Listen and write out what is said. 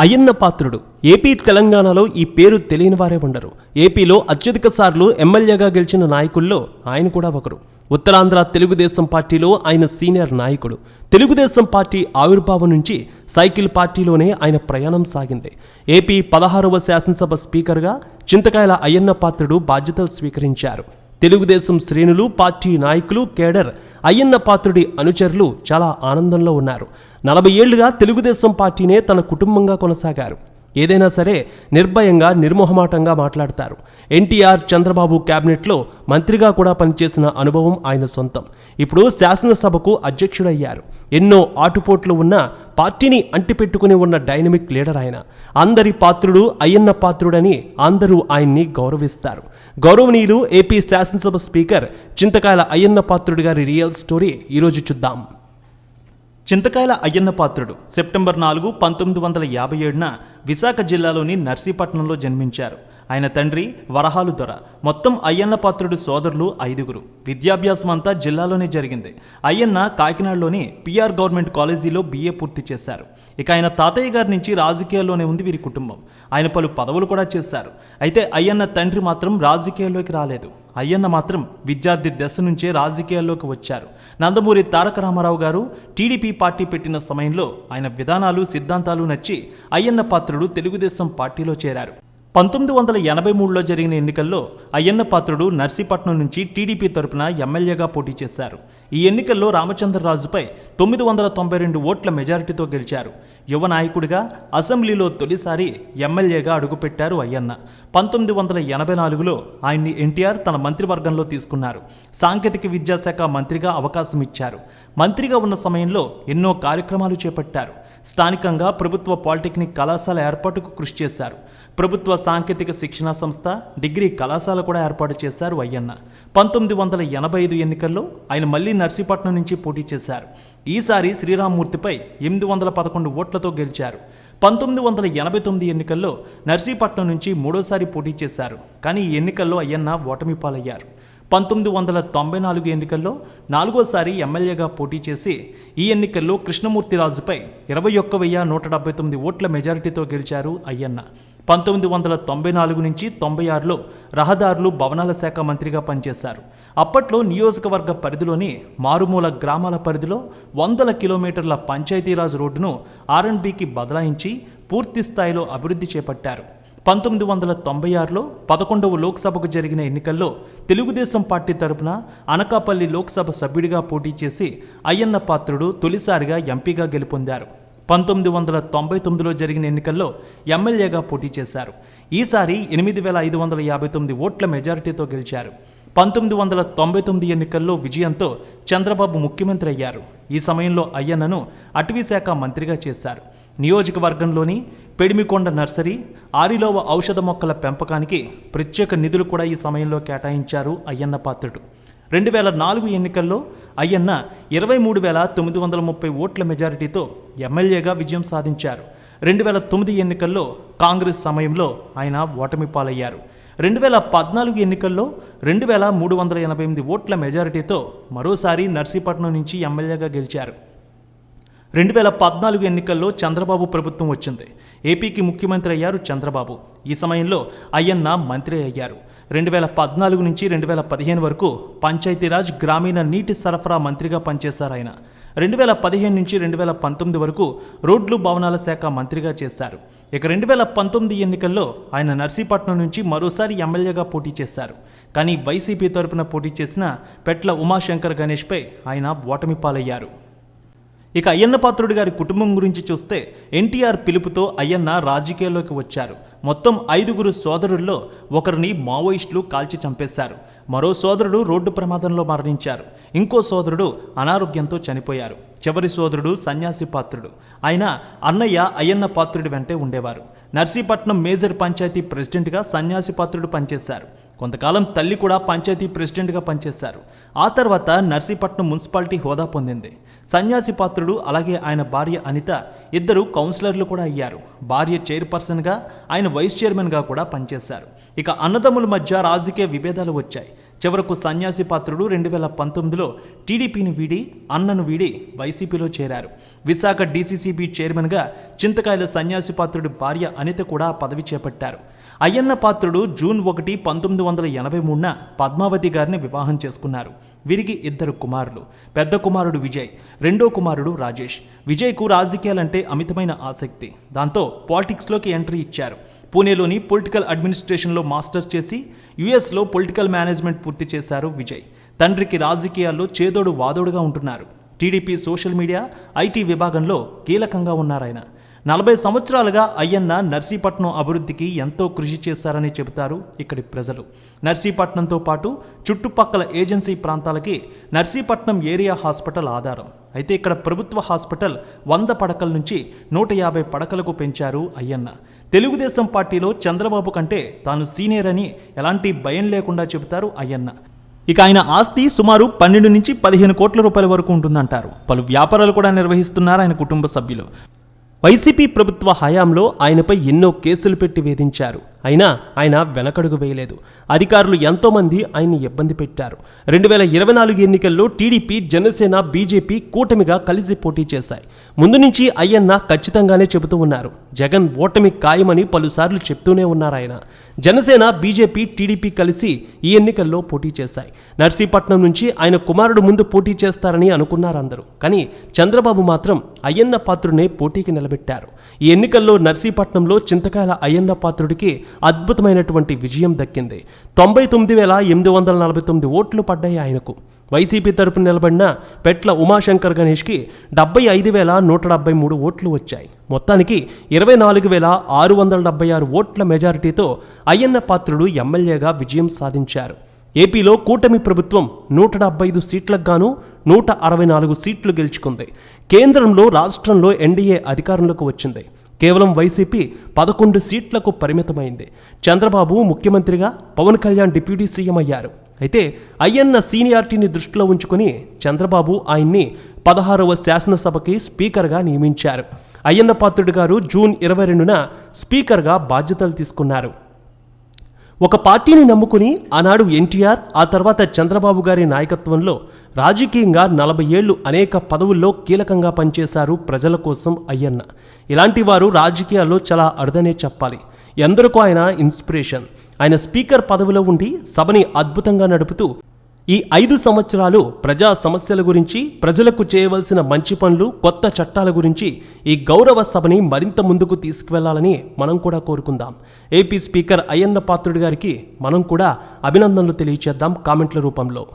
Ayyanna Patrudu. AP తెలంగాణలో ఈ పేరు తెలియని వారే ఉండరు. ఏపీలో అత్యధిక సార్లు ఎమ్మెల్యేగా గెలిచిన నాయకుల్లో ఆయన కూడా ఒకరు. ఉత్తరాంధ్ర తెలుగుదేశం పార్టీలో ఆయన సీనియర్ నాయకుడు. తెలుగుదేశం పార్టీ ఆవిర్భావం నుంచి సైకిల్ పార్టీలోనే ఆయన ప్రయాణం సాగింది. ఏపీ పదహారవ శాసనసభ స్పీకర్గా చింతకాయల అయ్యన్న పాత్రుడు బాధ్యతలు స్వీకరించారు. తెలుగుదేశం శ్రేణులు పార్టీ నాయకులు కేడర్ అయ్యన్న పాత్రుడి అనుచరులు చాలా ఆనందంలో ఉన్నారు. నలభై ఏళ్ళుగా తెలుగుదేశం పార్టీనే తన కుటుంబంగా కొనసాగారు. ఏదైనా సరే నిర్భయంగా నిర్మోహమాటంగా మాట్లాడతారు. ఎన్టీఆర్ చంద్రబాబు క్యాబినెట్లో మంత్రిగా కూడా పనిచేసిన అనుభవం ఆయన సొంతం. ఇప్పుడు శాసనసభకు అధ్యక్షుడయ్యారు. ఎన్నో ఆటుపోట్లు ఉన్న పార్టీని అంటిపెట్టుకుని ఉన్న డైనమిక్ లీడర్ ఆయన. అందరి పాత్రుడు అయ్యన్న పాత్రుడని అందరూ ఆయన్ని గౌరవిస్తారు. గౌరవనీయులు ఏపీ శాసనసభ స్పీకర్ చింతకాయల అయ్యన్న పాత్రుడు గారి రియల్ స్టోరీ ఈరోజు చూద్దాం. చింతకాయల అయ్యన్న పాత్రుడు సెప్టెంబర్ నాలుగు పంతొమ్మిది వందల యాభై ఏడున విశాఖ జిల్లాలోని నర్సీపట్నంలో జన్మించారు. ఆయన తండ్రి వరహాలు దొర. మొత్తం అయ్యన్న పాత్రుడు సోదరులు ఐదుగురు. విద్యాభ్యాసం అంతా జిల్లాలోనే జరిగింది. అయ్యన్న కాకినాడలోని పిఆర్ గవర్నమెంట్ కాలేజీలో బీఏ పూర్తి చేశారు. ఇక ఆయన తాతయ్య గారి నుంచి రాజకీయాల్లోనే ఉంది వీరి కుటుంబం. ఆయన పలు పదవులు కూడా చేశారు. అయితే అయ్యన్న తండ్రి మాత్రం రాజకీయాల్లోకి రాలేదు. అయ్యన్న మాత్రం విద్యార్థి దశ నుంచే రాజకీయాల్లోకి వచ్చారు. నందమూరి తారక రామారావు గారు టీడీపీ పార్టీ పెట్టిన సమయంలో ఆయన విధానాలు సిద్ధాంతాలు నచ్చి అయ్యన్న పాత్రుడు తెలుగుదేశం పార్టీలో చేరారు. పంతొమ్మిది వందల ఎనభై మూడులో జరిగిన ఎన్నికల్లో అయ్యన్న పాత్రుడు నర్సీపట్నం నుంచి టీడీపీ తరపున ఎమ్మెల్యేగా పోటీ చేశారు. ఈ ఎన్నికల్లో రామచంద్రరాజుపై తొమ్మిది వందల తొంభై రెండు ఓట్ల మెజారిటీతో గెలిచారు. యువ నాయకుడిగా అసెంబ్లీలో తొలిసారి ఎమ్మెల్యేగా అడుగుపెట్టారు అయ్యన్న. పంతొమ్మిది వందల ఎనభై నాలుగులో ఆయన్ని ఎన్టీఆర్ తన మంత్రివర్గంలో తీసుకున్నారు. సాంకేతిక విద్యాశాఖ మంత్రిగా అవకాశం ఇచ్చారు. మంత్రిగా ఉన్న సమయంలో ఎన్నో కార్యక్రమాలు చేపట్టారు. స్థానికంగా ప్రభుత్వ పాలిటెక్నిక్ కళాశాల ఏర్పాటుకు కృషి చేశారు. ప్రభుత్వ సాంకేతిక శిక్షణా సంస్థ డిగ్రీ కళాశాల కూడా ఏర్పాటు చేశారు అయ్యన్న. పంతొమ్మిది వందల ఎనభై ఐదు ఎన్నికల్లో ఆయన మళ్ళీ నర్సీపట్నం నుంచి పోటీ చేశారు. ఈసారి శ్రీరామ్మూర్తిపై ఎనిమిది వందల పదకొండు ఓట్లతో గెలిచారు. పంతొమ్మిది వందల ఎనభై తొమ్మిది ఎన్నికల్లో నర్సీపట్నం నుంచి మూడోసారి పోటీ చేశారు. కానీ ఈ ఎన్నికల్లో అయ్యన్న ఓటమి పాలయ్యారు. పంతొమ్మిది వందల తొంభై నాలుగు ఎన్నికల్లో నాలుగోసారి ఎమ్మెల్యేగా పోటీ చేసి ఈ ఎన్నికల్లో కృష్ణమూర్తిరాజుపై ఇరవై ఒక్క వెయ్యి నూట డెబ్బై తొమ్మిది ఓట్ల మెజారిటీతో గెలిచారు అయ్యన్న. పంతొమ్మిది వందల తొంభై నాలుగు నుంచి తొంభై ఆరులో రహదారులు భవనాల శాఖ మంత్రిగా పనిచేశారు. అప్పట్లో నియోజకవర్గ పరిధిలోని మారుమూల గ్రామాల పరిధిలో వందల కిలోమీటర్ల పంచాయతీరాజ్ రోడ్డును ఆర్ఎండ్బికి బదలాయించి పూర్తి స్థాయిలో అభివృద్ధి చేపట్టారు. పంతొమ్మిది వందల తొంభై ఆరులో పదకొండవ లోక్సభకు జరిగిన ఎన్నికల్లో తెలుగుదేశం పార్టీ తరపున అనకాపల్లి లోక్సభ సభ్యుడిగా పోటీ చేసి అయ్యన్న పాత్రుడు తొలిసారిగా ఎంపీగా గెలుపొందారు. పంతొమ్మిది వందల తొంభై తొమ్మిదిలో జరిగిన ఎన్నికల్లో ఎమ్మెల్యేగా పోటీ చేశారు. ఈసారి ఎనిమిది వేల ఐదు వందల యాభై తొమ్మిది ఓట్ల మెజారిటీతో గెలిచారు. పంతొమ్మిది వందల తొంభై తొమ్మిది ఎన్నికల్లో విజయంతో చంద్రబాబు ముఖ్యమంత్రి అయ్యారు. ఈ సమయంలో అయ్యన్నను అటవీశాఖ మంత్రిగా చేశారు. నియోజకవర్గంలోని పెడిమికొండ నర్సరీ ఆరిలోవ ఔషధ మొక్కల పెంపకానికి ప్రత్యేక నిధులు కూడా ఈ సమయంలో కేటాయించారు అయ్యన్న పాత్రుడు. రెండు వేల నాలుగు ఎన్నికల్లో అయ్యన్న ఇరవై మూడు వేల తొమ్మిది వందల ముప్పై ఓట్ల మెజారిటీతో ఎమ్మెల్యేగా విజయం సాధించారు. రెండు వేల తొమ్మిది ఎన్నికల్లో కాంగ్రెస్ సమయంలో ఆయన ఓటమి పాలయ్యారు రెండు వేల పద్నాలుగు ఎన్నికల్లో రెండు వేల మూడు వందల ఎనభై ఎనిమిది ఓట్ల మెజారిటీతో మరోసారి నర్సీపట్నం నుంచి ఎమ్మెల్యేగా గెలిచారు. రెండు వేల పద్నాలుగు ఎన్నికల్లో చంద్రబాబు ప్రభుత్వం వచ్చింది. ఏపీకి ముఖ్యమంత్రి అయ్యారు చంద్రబాబు. ఈ సమయంలో అయ్యన్న మంత్రి అయ్యారు. రెండు వేల పద్నాలుగు నుంచి రెండు వేల పదిహేను వరకు పంచాయతీరాజ్ గ్రామీణ నీటి సరఫరా మంత్రిగా పనిచేశారు ఆయన. రెండు వేల పదిహేను నుంచి రెండు వేల పంతొమ్మిది వరకు రోడ్లు భవనాల శాఖ మంత్రిగా చేశారు. ఇక రెండు వేల పంతొమ్మిది ఎన్నికల్లో ఆయన నర్సీపట్నం నుంచి మరోసారి ఎమ్మెల్యేగా పోటీ చేశారు. కానీ వైసీపీ తరపున పోటీ చేసిన పెట్ల ఉమాశంకర్ గణేష్పై ఆయన ఓటమి పాలయ్యారు ఇక అయ్యన్న పాత్రుడి గారి కుటుంబం గురించి చూస్తే ఎన్టీఆర్ పిలుపుతో అయ్యన్న రాజకీయాల్లోకి వచ్చారు. మొత్తం ఐదుగురు సోదరుల్లో ఒకరిని మావోయిస్టులు కాల్చి చంపేశారు. మరో సోదరుడు రోడ్డు ప్రమాదంలో మరణించారు. ఇంకో సోదరుడు అనారోగ్యంతో చనిపోయారు. చివరి సోదరుడు సన్యాసి పాత్రుడు. ఆయన అన్నయ్య అయ్యన్న పాత్రుడి వెంటే ఉండేవారు. నర్సీపట్నం మేజర్ పంచాయతీ ప్రెసిడెంట్గా సన్యాసి పాత్రుడు పనిచేశారు. కొంతకాలం తల్లి కూడా పంచాయతీ ప్రెసిడెంట్గా పనిచేశారు. ఆ తర్వాత నర్సీపట్నం మున్సిపాలిటీ హోదా పొందింది. సన్యాసి పాత్రుడు అలాగే ఆయన భార్య అనిత ఇద్దరు కౌన్సిలర్లు కూడా అయ్యారు. భార్య చైర్పర్సన్గా ఆయన వైస్ చైర్మన్గా కూడా పనిచేశారు. ఇక అన్నదమ్ముల మధ్య రాజకీయ విభేదాలు వచ్చాయి. చివరకు సన్యాసి పాత్రుడు రెండు వేల పంతొమ్మిదిలో టీడీపీని వీడి అన్నను వీడి వైసీపీలో చేరారు. విశాఖ డీసీసీబీ చైర్మన్గా చింతకాయల సన్యాసి పాత్రుడి భార్య అనిత కూడా పదవి చేపట్టారు. అయ్యన్న పాత్రుడు జూన్ ఒకటి పంతొమ్మిది వందల ఎనభై మూడున పద్మావతి గారిని వివాహం చేసుకున్నారు. వీరికి ఇద్దరు కుమారులు. పెద్ద కుమారుడు విజయ్ రెండో కుమారుడు రాజేష్. విజయ్కు రాజకీయాలంటే అమితమైన ఆసక్తి. దాంతో పాలిటిక్స్లోకి ఎంట్రీ ఇచ్చారు. పూణేలోని పొలిటికల్ అడ్మినిస్ట్రేషన్లో మాస్టర్ చేసి యుఎస్లో పొలిటికల్ మేనేజ్మెంట్ పూర్తి చేశారు విజయ్. తండ్రికి రాజకీయాల్లో చేదోడు వాదోడుగా ఉంటున్నారు. టీడీపీ సోషల్ మీడియా ఐటీ విభాగంలో కీలకంగా ఉన్నారాయన. నలభై సంవత్సరాలుగా అయ్యన్న నర్సీపట్నం అభివృద్ధికి ఎంతో కృషి చేశారని చెబుతారు ఇక్కడి ప్రజలు. నర్సీపట్నంతో పాటు చుట్టుపక్కల ఏజెన్సీ ప్రాంతాలకి నర్సీపట్నం ఏరియా హాస్పిటల్ ఆధారం. అయితే ఇక్కడ ప్రభుత్వ హాస్పిటల్ వంద పడకల నుంచి నూట యాభై పడకలకు పెంచారు అయ్యన్న. తెలుగుదేశం పార్టీలో చంద్రబాబు కంటే తాను సీనియర్ అని ఎలాంటి భయం లేకుండా చెబుతారు అయ్యన్న. ఇక ఆయన ఆస్తి సుమారు పన్నెండు నుంచి పదిహేను కోట్ల రూపాయల వరకు ఉంటుందంటారు. పలు వ్యాపారాలు కూడా నిర్వహిస్తున్నారు ఆయన కుటుంబ సభ్యులు. వైసీపీ ప్రభుత్వ హయాంలో ఆయనపై ఎన్నో కేసులు పెట్టి వేధించారు. అయినా ఆయన వెనకడుగు వేయలేదు. అధికారులు ఎంతోమంది ఆయన్ని ఇబ్బంది పెట్టారు. రెండు వేల ఇరవై నాలుగు ఎన్నికల్లో టీడీపీ జనసేన బీజేపీ కూటమిగా కలిసి పోటీ చేశాయి. ముందు నుంచి అయ్యన్న ఖచ్చితంగానే చెబుతూ ఉన్నారు. జగన్ ఓటమి ఖాయమని పలుసార్లు చెప్తూనే ఉన్నారు ఆయన. జనసేన బీజేపీ టీడీపీ కలిసి ఈ ఎన్నికల్లో పోటీ చేశాయి. నర్సీపట్నం నుంచి ఆయన కుమారుడు ముందు పోటీ చేస్తారని అనుకున్నారు అందరూ. కానీ చంద్రబాబు మాత్రం అయ్యన్న పాత్రునే పోటీకి నిలబెట్టారు. ఈ ఎన్నికల్లో నర్సీపట్నంలో చింతకాయల అయ్యన్న పాత్రుడికి అద్భుతమైనటువంటి విజయం దక్కింది. తొంభై తొమ్మిది వేల ఎనిమిది వందల నలభై తొమ్మిది ఓట్లు పడ్డాయి ఆయనకు. వైసీపీ తరపున నిలబడిన పెట్ల ఉమాశంకర్ గణేష్కి డెబ్బై ఐదు వేల నూట డెబ్బై మూడు ఓట్లు వచ్చాయి. మొత్తానికి ఇరవై నాలుగు వేల ఆరు వందల డెబ్బై ఆరు ఓట్ల మెజారిటీతో అయ్యన్న పాత్రుడు ఎమ్మెల్యేగా విజయం సాధించారు. ఏపీలో కూటమి ప్రభుత్వం నూట డెబ్బై ఐదు సీట్లకు గాను నూట అరవై నాలుగు సీట్లు గెలుచుకుంది. కేంద్రంలో రాష్ట్రంలో ఎన్డీఏ అధికారంలోకి వచ్చింది. కేవలం వైసీపీ పదకొండు సీట్లకు పరిమితమైంది. చంద్రబాబు ముఖ్యమంత్రిగా పవన్ కళ్యాణ్ డిప్యూటీ సీఎం అయ్యారు. అయితే అయ్యన్న సీనియారిటీని దృష్టిలో ఉంచుకుని చంద్రబాబు ఆయన్ని పదహారవ శాసనసభకి స్పీకర్గా నియమించారు. అయ్యన్న పాత్రుడు గారు జూన్ ఇరవై రెండున స్పీకర్గా బాధ్యతలు తీసుకున్నారు. ఒక పార్టీని నమ్ముకుని ఆనాడు ఎన్టీఆర్ ఆ తర్వాత చంద్రబాబు గారి నాయకత్వంలో రాజకీయంగా నలభై ఏళ్ళు అనేక పదవుల్లో కీలకంగా పనిచేశారు ప్రజల కోసం అయ్యన్న. ఇలాంటి వారు రాజకీయాల్లో చాలా అరుదనే చెప్పాలి. ఎందరికో ఆయన ఇన్స్పిరేషన్. ఆయన స్పీకర్ పదవిలో ఉండి సభని అద్భుతంగా నడుపుతూ ఈ ఐదు సంవత్సరాలు ప్రజా సమస్యల గురించి ప్రజలకు చేయవలసిన మంచి పనులు కొత్త చట్టాల గురించి ఈ గౌరవ సభని మరింత ముందుకు తీసుకువెళ్ళాలని మనం కూడా కోరుకుందాం. ఏపీ స్పీకర్ అయ్యన్న పాత్రుడి గారికి మనం కూడా అభినందనలు తెలియచేద్దాం కామెంట్ల రూపంలో.